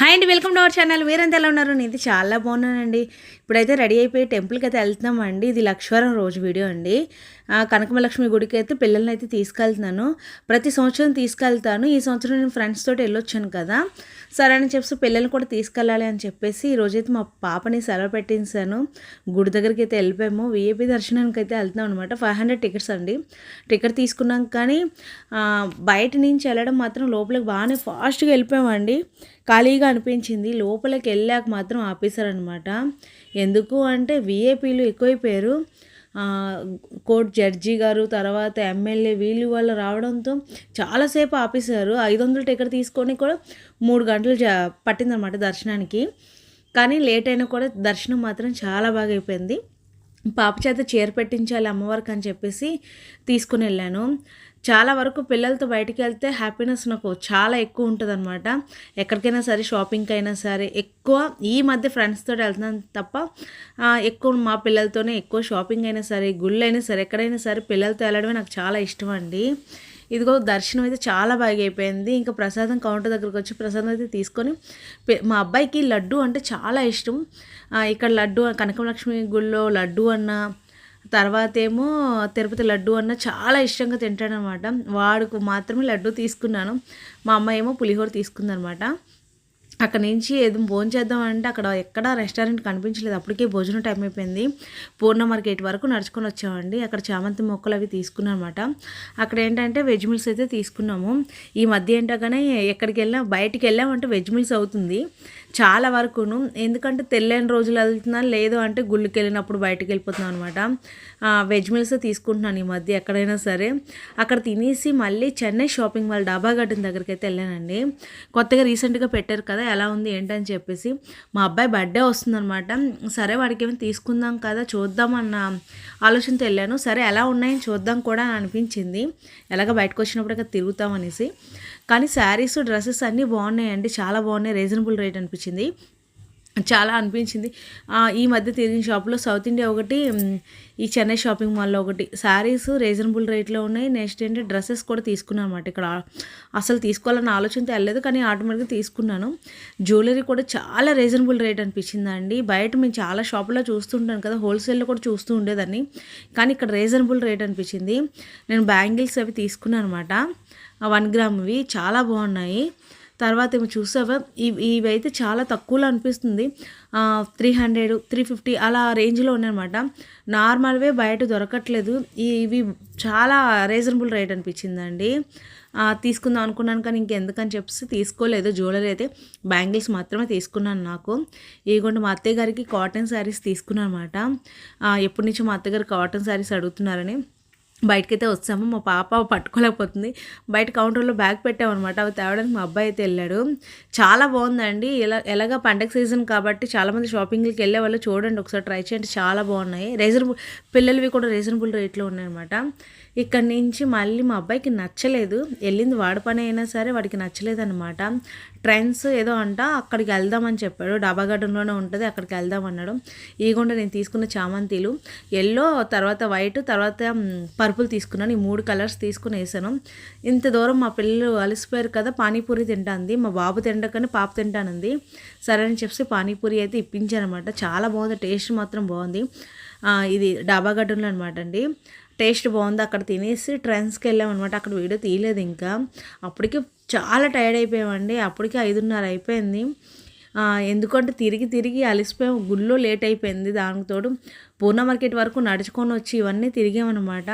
Hi అండి welcome to our channel మీరంతా ఎలా ఉన్నారు? నేను చాలా బాగున్నానండి. ఇప్పుడైతే రెడీ అయిపోయి టెంపుల్కి అయితే వెళ్తున్నామండి. ఇది లక్ష్వరం రోజు వీడియో అండి. కనకమలక్ష్మి గుడికి అయితే పిల్లల్ని అయితే తీసుకెళ్తున్నాను. ప్రతి సంవత్సరం తీసుకెళ్తాను. ఈ సంవత్సరం నేను ఫ్రెండ్స్ తోటి వెళ్ళొచ్చాను కదా. సరే అని చెప్పి పిల్లల్ని కూడా తీసుకెళ్ళాలి అని చెప్పేసి ఈ రోజైతే మా పాపని సెలవు పెట్టించాను. గుడి దగ్గరికి అయితే వెళ్ళిపోయాము. విఏపీ దర్శనానికి అయితే వెళ్తున్నాం అనమాట ఫైవ్ హండ్రెడ్ టికెట్స్ అండి. టికెట్ తీసుకున్నాం కానీ బయట నుంచి వెళ్ళడం మాత్రం లోపలికి బాగానే ఫాస్ట్గా వెళ్ళిపోయామండి. ఖాళీగా అనిపించింది. లోపలికి వెళ్ళాక మాత్రం ఆపేశారనమాట ఎందుకు అంటే విఏపీలు ఎక్కువైపోయారు. కోర్ట్ జడ్జి గారు తర్వాత ఎమ్మెల్యే వీళ్ళు వాళ్ళు రావడంతో చాలాసేపు ఆపేశారు. ఐదు వందల టికెట్ తీసుకొని కూడా మూడు గంటలు జ పట్టిందనమాట దర్శనానికి. కానీ లేట్ అయినా కూడా దర్శనం మాత్రం చాలా బాగా అయిపోయింది. పాప చేత చీర పెట్టించాలి అమ్మవారికి అని చెప్పేసి తీసుకుని వెళ్ళాను. చాలా వరకు పిల్లలతో బయటికి వెళ్తే హ్యాపీనెస్ నాకు చాలా ఎక్కువ ఉంటుంది అనమాట ఎక్కడికైనా సరే షాపింగ్కి అయినా సరే ఎక్కువ ఈ మధ్య ఫ్రెండ్స్తో వెళ్తున్నాను తప్ప ఎక్కువ మా పిల్లలతోనే ఎక్కువ షాపింగ్ అయినా సరే గుళ్ళు అయినా సరే ఎక్కడైనా సరే పిల్లలతో వెళ్ళడమే నాకు చాలా ఇష్టం అండి. ఇదిగో దర్శనం అయితే చాలా బాగా అయిపోయింది. ఇంకా ప్రసాదం కౌంటర్ దగ్గరకు వచ్చి ప్రసాదం అయితే తీసుకొని మా అబ్బాయికి లడ్డు అంటే చాలా ఇష్టం. ఇక్కడ లడ్డు కనకలక్ష్మి గుళ్ళో లడ్డు అన్న తర్వాత ఏమో తిరుపతి లడ్డు అన్న చాలా ఇష్టంగా తింటాడనమాట. వాడుకు మాత్రమే లడ్డు తీసుకున్నాను. మా అమ్మ ఏమో పులిహోర తీసుకుందనమాట. అక్కడ నుంచి ఏదో భోజనం చేద్దాం అంటే అక్కడ ఎక్కడ రెస్టారెంట్ కనిపించలేదు. అప్పటికే భోజనం టైం అయిపోయింది. పూర్ణ మార్కెట్ వరకు నడుచుకొని వచ్చామండి. అక్కడ చామంతి మొక్కలు అవి తీసుకున్నాం అనమాట అక్కడ ఏంటంటే వెజ్ మిల్స్ అయితే తీసుకున్నాము. ఈ మధ్య ఏంటగానే ఎక్కడికి వెళ్ళినా బయటికి వెళ్ళామంటే వెజ్ మిల్స్ అవుతుంది. చాలా వరకును. ఎందుకంటే తెల్లని రోజులు వెళ్తున్నాను లేదు అంటే గుళ్ళకి వెళ్ళినప్పుడు బయటకు వెళ్ళిపోతున్నాను అనమాట వెజ్ మిల్స్ తీసుకుంటున్నాను ఈ మధ్య ఎక్కడైనా సరే. అక్కడ తినేసి మళ్ళీ Chennai shopping mall Daba garden దగ్గరికి అయితే వెళ్ళానండి. కొత్తగా రీసెంట్గా పెట్టారు కదా ఎలా ఉంది ఏంటని చెప్పేసి. మా అబ్బాయి బర్త్డే వస్తుందనమాట సరే వాడికి ఏమైనా తీసుకుందాం కదా చూద్దాం అన్న ఆలోచనతో వెళ్ళాను. సరే ఎలా ఉన్నాయని చూద్దాం కూడా అనిపించింది. ఎలాగ బయటకు వచ్చినప్పుడు తిరుగుతాం అనేసి. కానీ శారీస్ డ్రెస్సెస్ అన్నీ బాగున్నాయండి. చాలా బాగున్నాయి. రీజనబుల్ రేట్ అనిపించింది. చాలా అనిపించింది. ఈ మధ్య తిరిగిన షాప్లో సౌత్ ఇండియా ఒకటి ఈ చెన్నై షాపింగ్ మాల్లో ఒకటి. శారీస్ రీజనబుల్ రేట్లో ఉన్నాయి. నెక్స్ట్ ఏంటి డ్రెస్సెస్ కూడా తీసుకున్నాను అనమాట ఇక్కడ అసలు తీసుకోవాలన్న ఆలోచనతో తెలియలేదు కానీ ఆటోమేటిక్గా తీసుకున్నాను. జ్యువెలరీ కూడా చాలా రీజనబుల్ రేట్ అనిపించిందండి. బయట మేము చాలా షాపులో చూస్తుంటాను కదా హోల్సేల్లో కూడా చూస్తూ ఉండేదాన్ని. కానీ ఇక్కడ రీజనబుల్ రేట్ అనిపించింది. నేను బ్యాంగిల్స్ అవి తీసుకున్నాను అనమాట వన్ గ్రామ్వి చాలా బాగున్నాయి. తర్వాత ఏమో చూసావా? ఇవి ఇవైతే చాలా తక్కువలో అనిపిస్తుంది. త్రీ హండ్రెడ్ త్రీ ఫిఫ్టీ అలా రేంజ్లో ఉన్నాయన్నమాట. నార్మల్వే బయట దొరకట్లేదు. ఇవి చాలా రీజనబుల్ రేట్ అనిపించిందండి. తీసుకుందాం అనుకున్నాను కానీ ఇంకెందుకని చెప్పేసి తీసుకోలేదు. జ్యువెలరీ అయితే బ్యాంగిల్స్ మాత్రమే తీసుకున్నాను నాకు. ఇదిగోండి మా అత్తయ్య గారికి కాటన్ శారీస్ తీసుకున్నాను అనమాట ఎప్పటి నుంచో మా అత్తయ్య కాటన్ శారీస్ అడుగుతున్నారని. బయటకైతే వచ్చాము మా పాప పట్టుకోలేకపోతుంది. బయట కౌంటర్లో బ్యాగ్ పెట్టామన్నమాట. అవి తేవడానికి మా అబ్బాయి అయితే వెళ్ళాడు. చాలా బాగుందండి. ఇలా ఎలాగ పండగ సీజన్ కాబట్టి చాలామంది షాపింగ్కి వెళ్ళే వాళ్ళు చూడండి. ఒకసారి ట్రై చేయండి. చాలా బాగున్నాయి. రీజనబుల్ పిల్లలవి కూడా రీజనబుల్ రేట్లో ఉన్నాయన్నమాట. ఇక్కడ నుంచి మళ్ళీ మా అబ్బాయికి నచ్చలేదు. వెళ్ళింది వాడి పని అయినా సరే వాడికి నచ్చలేదు అనమాట ట్రెండ్స్ ఏదో అంట అక్కడికి వెళ్దామని చెప్పాడు. డాబా గార్డెన్లోనే ఉంటుంది అక్కడికి వెళ్దాం అన్నాడు ఇదిగోండి నేను తీసుకున్న చామంతిలు. ఎల్లో తర్వాత వైట్ తర్వాత పర్పుల్ తీసుకున్నాను. ఈ మూడు కలర్స్ తీసుకుని వేసాను. ఇంత దూరం మా పిల్లలు అలసిపోయారు కదా పానీపూరి తింటాంది. మా బాబు తినకనే పాప తింటానంది. సరే అని చెప్పి పానీపూరి అయితే ఇప్పించానమాట. చాలా బాగుంది. టేస్ట్ మాత్రం బాగుంది. ఇది డాబా గార్డెన్లో అనమాట అండి. టేస్ట్ బాగుంది. అక్కడ తినేసి ట్రెండ్స్కి వెళ్ళామన్నమాట. అక్కడ వీడియో తీయలేదు ఇంకా. అప్పటికి చాలా టైర్డ్ అయిపోయామండి. అప్పటికి ఐదున్నర అయిపోయింది. ఎందుకంటే తిరిగి తిరిగి అలసిపోయాం. గుళ్ళో లేట్ అయిపోయింది దానికి తోడు. పూర్ణ మార్కెట్ వరకు నడుచుకొని వచ్చి ఇవన్నీ తిరిగామన్నమాట.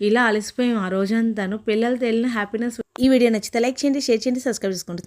ఇలా అలసిపోయాం ఆ రోజంతాను. పిల్లలతో వెళ్ళిన హ్యాపీనెస్ ఈ వీడియో నచ్చితే లైక్ చేయండి షేర్ చేయండి సబ్స్క్రైబ్ చేసుకోండి